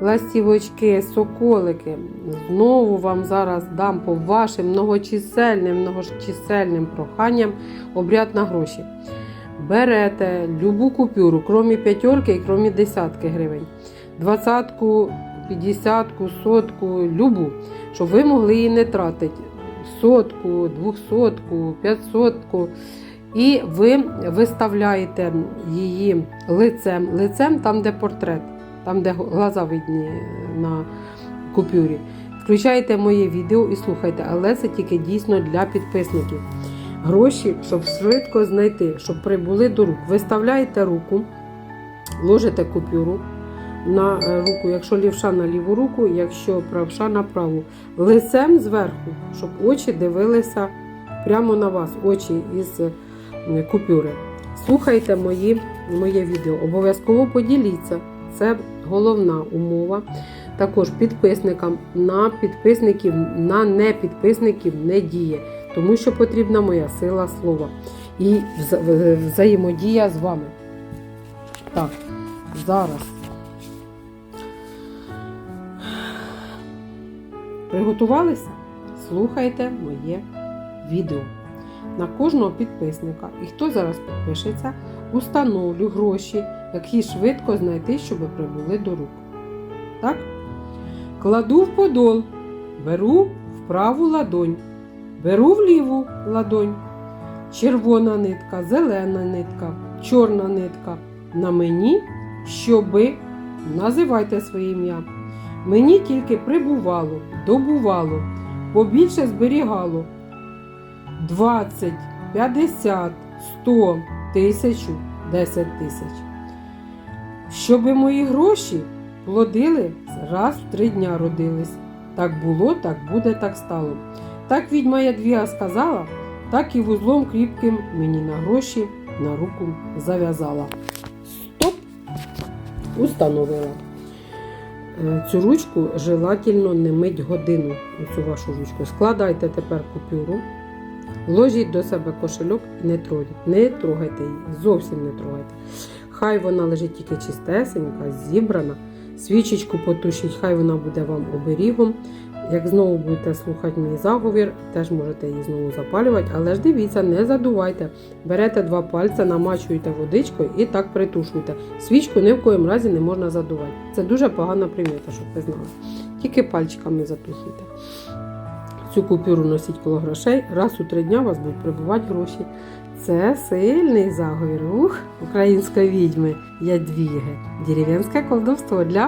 ластівочки, соколики. Знову вам зараз дам по вашим многочисельним, многочисельним проханням обряд на гроші. Берете любу купюру, крім п'ятерки і крім десятки гривень. Двадцятку, п'ятдесятку, сотку, любу, щоб ви могли її не тратити. Сотку, двохсотку, п'ятсотку. І ви виставляєте її лицем, лицем там, де портрет, там, де глаза видні на купюрі. Включайте моє відео і слухайте, але це тільки дійсно для підписників. Гроші, щоб швидко знайти, щоб прибули до рук. Виставляєте руку, ложите купюру на е, руку, якщо лівша на ліву руку, якщо правша на праву. Лицем зверху, щоб очі дивилися прямо на вас, очі із е, купюри. Слухайте мої, моє відео. Обов'язково поділіться. Це головна умова. Також підписникам на підписників, на непідписників не діє, тому що потрібна моя сила слова і взаємодія з вами. Так, зараз. Приготувалися? Слухайте моє відео. На кожного підписника і хто зараз підпишеться, установлю гроші, які швидко знайти, щоб прибули до рук. Так? Кладу в подол, беру в праву ладонь, беру в ліву ладонь. Червона нитка, зелена нитка, чорна нитка. На мені, щоби, називайте своє ім'я. Мені тільки прибувало, добувало, побільше зберігало. 20, 50, 100, тисячу, 10 тисяч. Щоби мої гроші плодили, раз в три дня родились. Так було, так буде, так стало. Так відьма Ядвіга сказала, так і вузлом кріпким мені на гроші на руку зав'язала. Стоп! Установила. Е, Цю ручку желательно не мить годину. Цю вашу ручку. Складайте тепер купюру. Ложіть до себе кошельок і не трогайте. Не трогайте її, зовсім не трогайте. Хай вона лежить тільки чистесенька, зібрана. Свічечку потушіть, хай вона буде вам оберігом. Як знову будете слухати мій заговір, теж можете її знову запалювати, але ж дивіться, не задувайте. Берете два пальця, намачуєте водичкою і так притушуйте. Свічку ні в коїм разі не можна задувати. Це дуже погана примета, щоб ви знали. Тільки пальчиками затушуйте. Цю купюру носіть коло грошей. Раз у три дня у вас будуть прибувати гроші. Це сильний заговір. Ух, української відьми Ядвіги. Дерев'янське колдовство для